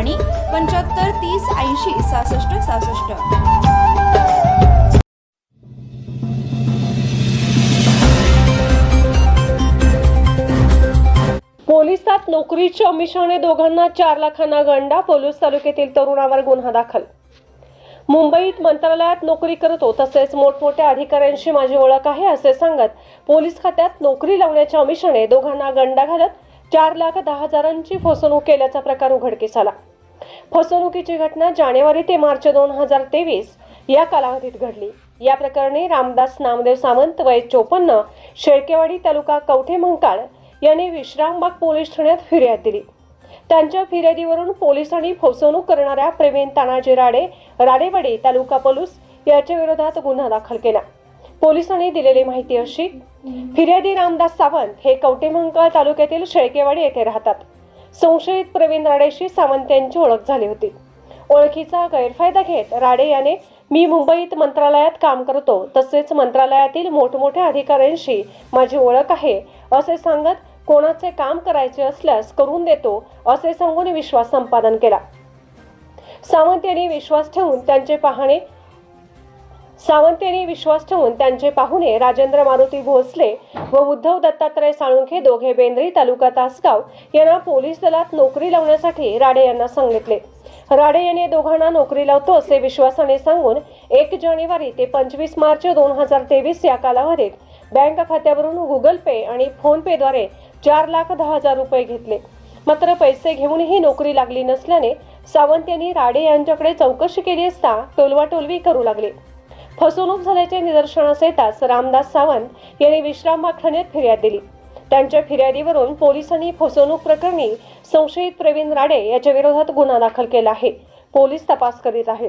आणि पंच्याहत्तर तीस ऐंशी सहासष्ट सहासष्ट. पोलिसात नोकरीच्या अमिषाने दोघांना चार लाखांना गंडा पोलीस तालुक्यातील तरुणावर गुन्हा दाखल. मुंबईत मंत्रालयात नोकरी करतो तसेच मोठमोठ्या अधिकाऱ्यांशी माझी ओळख आहे असे सांगत पोलीस खात्यात नोकरी लावण्याच्या अमिषाने दोघांना गंडा घालत चार लाख दहा हजारांची फसवणूक केल्याचा प्रकार उघडकीस आला. फसवणुकीची घटना जानेवारी ते मार्च दोन हजार तेवीस या कालावधीत घडली. या प्रकरणी रामदास नामदेव सावंत वय चोपन्न शेळकेवाडी तालुका कवठे मंकाळ यांनी विश्रामबाग पोलीस ठाण्यात फिर्याद दिली. त्यांच्या फिर्यादीवरून पोलिसांनी फसवणूक करणाऱ्या प्रवीण तानाजी राडे राडेवाडी तालुका पलूस याच्या विरोधात गुन्हा दाखल केला. पोलिसांनी दिलेली माहिती अशी फिर्यादी रामदास सावंत हे कवटेमंकाळ तालुक्यातील शेळकेवाडी येथे राहतात. संशयित प्रवीण राडेशी सावंत यांची ओळख झाली होती. ओळखीचा गैरफायदा घेत राडे याने मी मुंबईत मंत्रालयात काम करतो तसेच मंत्रालयातील मोठमोठ्या अधिकाऱ्यांशी माझी ओळख आहे असे सांगत कोणाचे काम करायचे असल्यास करून देतो असे सांगून विश्वास संपादन केला. सावंत यांनी विश्वास ठेवून त्यांचे पाहणे सावंत यांनी विश्वास ठेवून त्यांचे पाहुणे राजेंद्र मारुती भोसले व उद्धव दत्तात्रय साळुंखे दोघे बेंद्री तालुका तासगाव यांना पोलीस दलात नोकरी लावण्यासाठी राडे यांना सांगितले. राडे यांनी दोघांना नोकरी लावतो असे विश्वासाने सांगून एक जानेवारी ते पंचवीस मार्च दोन हजार तेवीस या कालावधीत बँक खात्यावरून गुगल पे आणि फोनपेद्वारे चार लाख दहा हजार रुपये घेतले. मात्र पैसे घेऊनही नोकरी लागली नसल्याने सावंत यांनी राडे यांच्याकडे चौकशी केली असता टोलवाटोलवी करू लागले. फसवणूक झाल्याचे निदर्शनास येताच रामदास सावंत यांनी विश्रामबाग ठाण्यात फिर्याद दिली. त्यांच्या फिर्यादीवरून पोलिसांनी फसवणूक प्रकरणी संशयित प्रवीण राडे याच्या विरोधात गुन्हा दाखल केला आहे. पोलीस तपास करीत आहेत.